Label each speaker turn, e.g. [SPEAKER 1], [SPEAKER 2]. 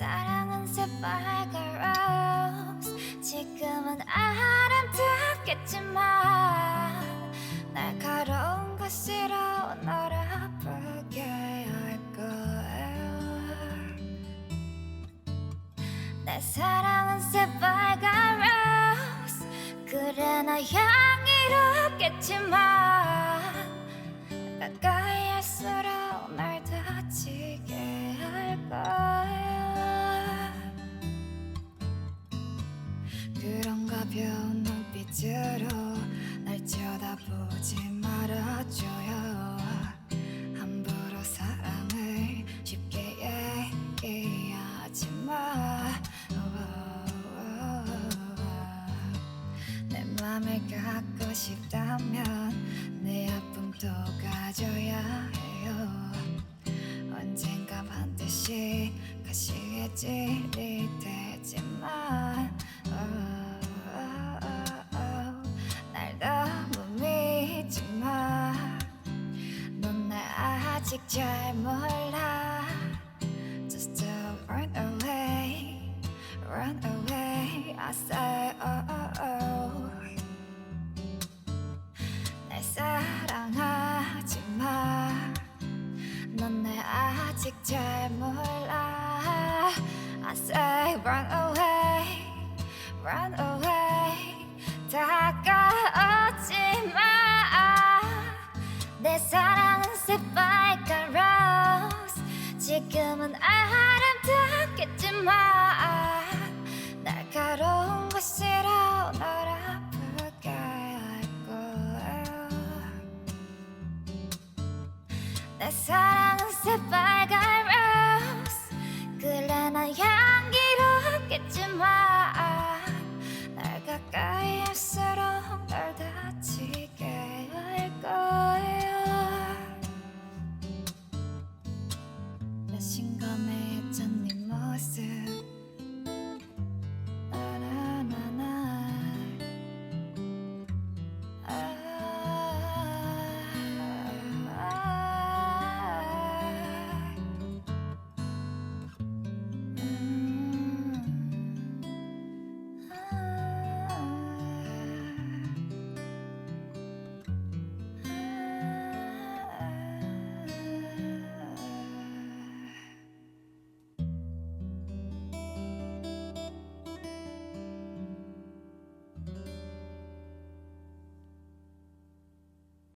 [SPEAKER 1] 사랑은 새빨간 rose 지금은 아름답겠지만 날카로운 것으로 널 아프게 할 거예요. 내 사랑은 새빨간 rose 그래 나 향기롭겠지만 가벼운 눈빛으로 날 쳐다보지 말아줘요. 함부로 사랑을 쉽게 얘기하지 마. 내 맘을 갖고 싶다면 내 아픔도 가져야 해요. 언젠가 반드시 가시게 질이 잘 몰라 Just to run away Run away I say oh oh oh 날 사랑하지 마. 넌 날 아직 잘 몰라. I say run away, run away. 지금은 아름답겠지만 날카로운 것으로 널 아프게 할 거야. 내 사랑은 새빨간 나 신검했던 네 모습